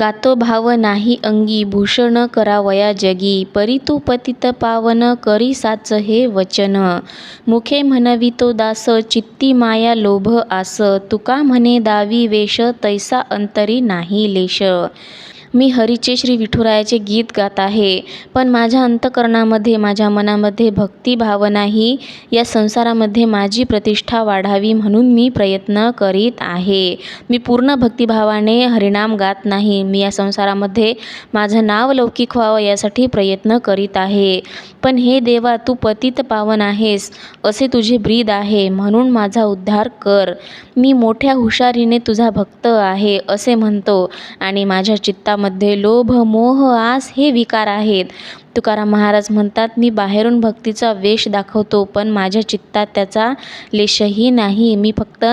गातो भाव नाही अंगी भूषण करावया जगी परी तू पतित पावन करी साच हे वचन. मुखे म्हणवितो दास चित्ती माया लोभ आस तुका म्हणे दावी वेश तैसा अंतरी नाही लेश. मी हरीचे श्री विठुरायाचे गीत गात आहे. पण माझ्या अंतकरणामध्ये माझ्या मनामध्ये भक्ती भावना ही या संसारामध्ये माझी प्रतिष्ठा वाढावी म्हणून मी प्रयत्न करीत आहे. मी पूर्ण भक्तिभावाने हरिनाम गात नाही. मी या संसारामध्ये माझं नाव लौकिक व्हावं यासाठी प्रयत्न करीत आहे. पण हे देवा तू पतित पावन आहेस. असे तुझे ब्रीद आहे म्हणून माझा उद्धार कर. मी मोठ्या हुशारीने तुझा भक्त आहे असे म्हणतो आणि माझ्या चित्ता चित्तामध्ये लोभ मोह आस हे विकार आहेत. तुकाराम महाराज म्हणतात मी बाहेरून भक्तीचा वेश दाखवतो पण माझ्या चित्तात त्याचा लेशही नाही. मी फक्त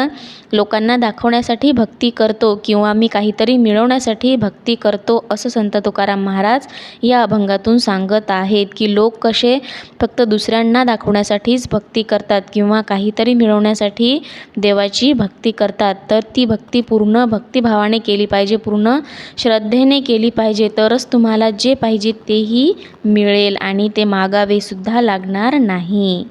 लोकांना दाखवण्यासाठी भक्ती करतो किंवा मी काहीतरी मिळवण्यासाठी भक्ती करतो असं संत तुकाराम महाराज या अभंगातून सांगत आहेत की लोक कसे फक्त दुसऱ्यांना दाखवण्यासाठीच भक्ती करतात किंवा काहीतरी मिळवण्यासाठी देवाची भक्ती करतात. तर ती भक्ती पूर्ण भक्तिभावाने केली पाहिजे. पूर्ण श्रद्धेने केली पाहिजे तरच तुम्हाला जे पाहिजे तेही मिळेल आणि ते मागावेसुद्धा लागणार नाही.